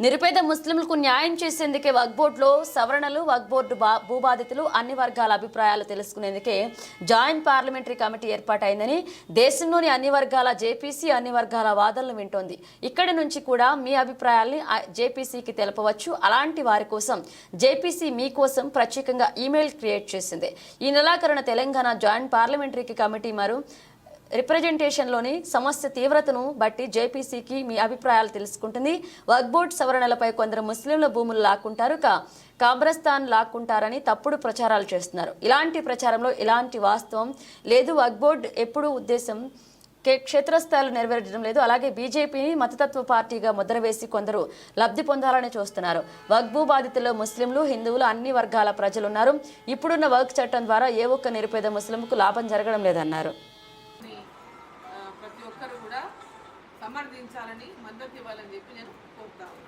నిరుపేద ముస్లింలకు న్యాయం చేసేందుకే వక్బోర్డులో సవరణలు వక్బోర్డు భూబాధితులు అన్ని వర్గాల అభిప్రాయాలు తెలుసుకునేందుకే జాయింట్ పార్లమెంటరీ కమిటీ ఏర్పాటైందని దేశంలోని అన్ని వర్గాల జేపీసీ అన్ని వర్గాల వాదనలు వింటోంది. ఇక్కడి నుంచి కూడా మీ అభిప్రాయాల్ని జేపీసీకి తెలపవచ్చు. అలాంటి వారి కోసం జేపీసీ మీకోసం ప్రత్యేకంగా ఈమెయిల్ క్రియేట్ చేసింది. ఈ నెలాఖరున తెలంగాణ జాయింట్ పార్లమెంటరీ కమిటీ మరో రిప్రజెంటేషన్లోని సమస్య తీవ్రతను బట్టి జేపీసీకి మీ అభిప్రాయాలు తెలుసుకుంటుంది. వక్ బోర్డ్ సవరణలపై కొందరు ముస్లింల భూములు లాక్కుంటారు. కా కాబ్రస్తాన్ లాక్కుంటారని తప్పుడు ప్రచారాలు చేస్తున్నారు. ఇలాంటి ప్రచారంలో ఇలాంటి వాస్తవం లేదు. వక్ బోర్డ్ ఎప్పుడు ఉద్దేశం కే- క్షేత్రస్థాయిలో నెరవేర్చడం లేదు. అలాగే బీజేపీని మతతత్వ పార్టీగా ముద్ర వేసి కొందరు లబ్ధి పొందాలని చూస్తున్నారు. వగ్బు బాధితుల్లో ముస్లింలు హిందువులు అన్ని వర్గాల ప్రజలు ఉన్నారు ఇప్పుడున్న వర్క్ చట్టం ద్వారా ఏ ఒక్క నిరుపేద ముస్లింకు లాభం జరగడం లేదన్నారు. ఒక్కరు కూడా సమర్థించాలని మద్దతు ఇవ్వాలని చెప్పి నేను కోరుతాను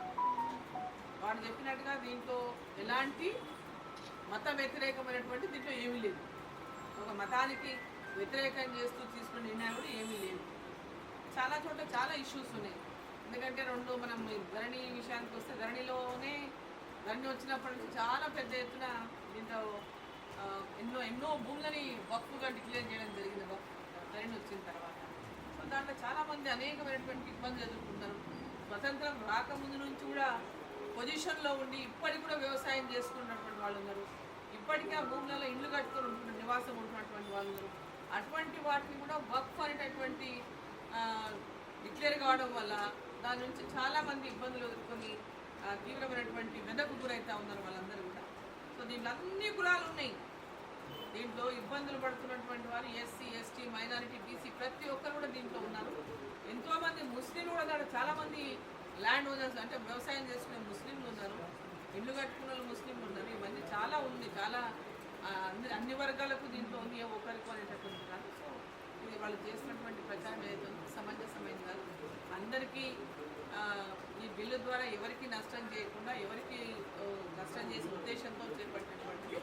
వాడు చెప్పినట్టుగా దీంట్లో ఎలాంటి మత వ్యతిరేకమైనటువంటి దీంట్లో ఏమీ లేదు. ఒక మతానికి వ్యతిరేకం చేస్తూ తీసుకున్న నిర్ణయాలు కూడా ఏమీ లేవు. చాలా చోట్ల చాలా ఇష్యూస్ ఉన్నాయి. ఎందుకంటే రెండు మనం ధరణి విషయానికి వస్తే ధరణిలోనే ధరణి వచ్చినప్పటి నుంచి చాలా పెద్ద ఎత్తున దీంట్లో ఎన్నో ఎన్నో భూములని వక్కుగా డిక్లేర్ చేయడం జరిగింది. ధరణి వచ్చిన తర్వాత. చాలామంది అనేకమైనటువంటి ఇబ్బందులు ఎదుర్కొంటారు. స్వతంత్రం రాకముందు నుంచి కూడా పొజిషన్లో ఉండి ఇప్పటికి కూడా వ్యవసాయం చేసుకున్నటువంటి వాళ్ళు ఉన్నారు ఇప్పటికీ ఆ భూములలో ఇల్లు కట్టుకొని ఉంటున్న నివాసం ఉంటున్నటువంటి వాళ్ళు ఉన్నారు అటువంటి వాటిని కూడా వక్ఫ్ అనేటటువంటి డిక్లేర్ కావడం వల్ల దాని నుంచి చాలామంది ఇబ్బందులు ఎదుర్కొని తీవ్రమైనటువంటి మెదకు గురైతే ఉన్నారు వాళ్ళందరూ కూడా. సో దీంట్లో అన్ని కులాలు ఉన్నాయి. దీంట్లో ఇబ్బందులు పడుతున్నటువంటి వారు ఎస్సీ ఎస్టీ మైనారిటీ బీసీ ప్రతి ఒక్కరు కూడా దీంట్లో ఉన్నారు. ఎంతోమంది ముస్లింలు కూడా చాలామంది ల్యాండ్ ఓనర్స్ అంటే వ్యవసాయం చేసుకునే ముస్లింలు ఉన్నారు. ఇల్లు కట్టుకున్న వాళ్ళు ముస్లింలు ఉన్నారు. ఇవన్నీ చాలా ఉంది. చాలా అన్ని అన్ని వర్గాలకు దీంట్లో ఉంది ఒకరికి అనేటటువంటి కాదు. సో ఇది వాళ్ళు చేసినటువంటి ప్రచారం ఏదైతే సమంజసమైంది కాదు. అందరికీ ఈ బిల్లు ద్వారా ఎవరికి నష్టం చేయకుండా ఎవరికి నష్టం చేసే ఉద్దేశంతో చేపట్టినటువంటి